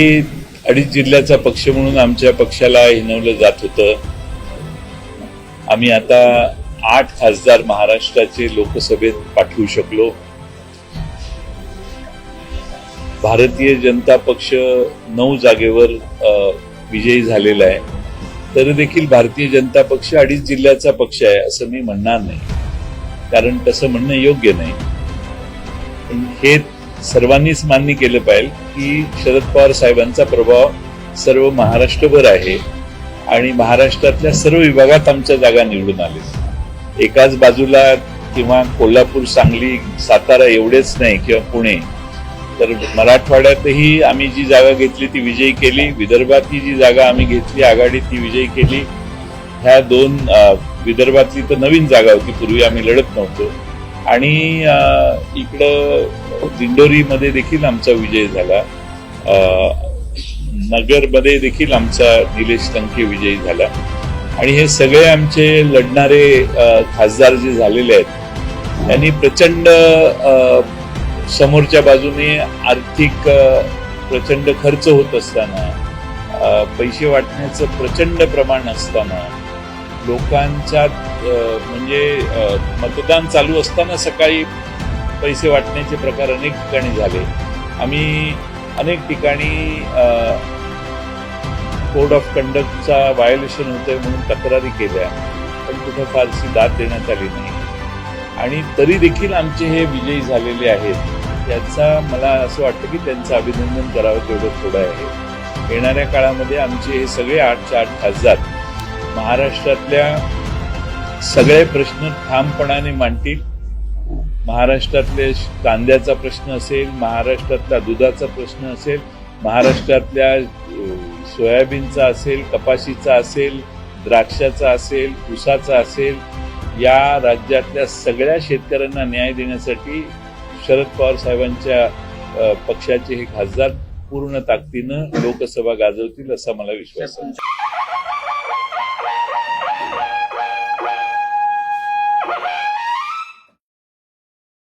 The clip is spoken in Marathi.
अडीच जिल्ह्याचा पक्ष म्हणून आमच्या पक्षाला हिनवलं जात होतं. आम्ही आता आठ खासदार महाराष्ट्राचे लोकसभेत पाठवू शकलो. भारतीय जनता पक्ष नऊ जागेवर विजयी झालेला आहे. तर देखील भारतीय जनता पक्ष अडीच जिल्ह्याचा पक्ष आहे असं मी म्हणणार नाही. कारण तसं म्हणणं योग्य नाही. हे सर्वांनीच मान्य केलं पाहिजे की शरद पवार साहेबांचा प्रभाव सर्व महाराष्ट्रभर आहे आणि महाराष्ट्रातल्या सर्व विभागात आमच्या जागा निवडून आले एकाच बाजूला किंवा कोल्हापूर सांगली सातारा एवढेच नाही किंवा पुणे तर मराठवाड्यातही आम्ही जी जागा घेतली ती विजयी केली. विदर्भातली जी जागा आम्ही घेतली आघाडी ती विजयी केली. ह्या दोन विदर्भातली तर नवीन जागा होती. पूर्वी आम्ही लढत नव्हतो. आणि इकडं दिंडोरीमध्ये देखील आमचा विजय झाला. नगरमध्ये देखील आमचा निलेश टंके विजयी झाला. आणि हे सगळे आमचे लढणारे खासदार जे झालेले आहेत त्यांनी प्रचंड अ, समोरच्या बाजूने आर्थिक प्रचंड खर्च होत असताना पैसे वाटण्याचं प्रचंड प्रमाण असताना लोकांच्या म्हणजे मतदान चालू असताना सकाळी पैसे वाटण्याचे प्रकार अनेक ठिकाणी झाले. आम्ही अनेक ठिकाणी कोड ऑफ कंडक्टचा व्हायोलेशन होतंय म्हणून तक्रारी केल्या पण कुठं फारशी दाद देण्यात आली नाही. आणि तरी देखील आमचे हे विजयी झालेले आहेत याचा मला असं वाटतं की त्यांचं अभिनंदन करावं तेवढं थोडं आहे. येणाऱ्या काळामध्ये आमचे हे सगळे आठच्या आठ खासदार महाराष्ट्रातल्या सगळे प्रश्न ठामपणाने मांडतील. महाराष्ट्रातले कांद्याचा प्रश्न असेल महाराष्ट्रातला दुधाचा प्रश्न असेल महाराष्ट्रातल्या सोयाबीनचा असेल कपाशीचा असेल द्राक्षाचा असेल ऊसाचा असेल या राज्यातल्या सगळ्या शेतकऱ्यांना न्याय देण्यासाठी शरद पवार साहेबांच्या पक्षाचे हे खासदार पूर्ण ताकदीनं लोकसभा गाजवतील असा मला विश्वास आहे.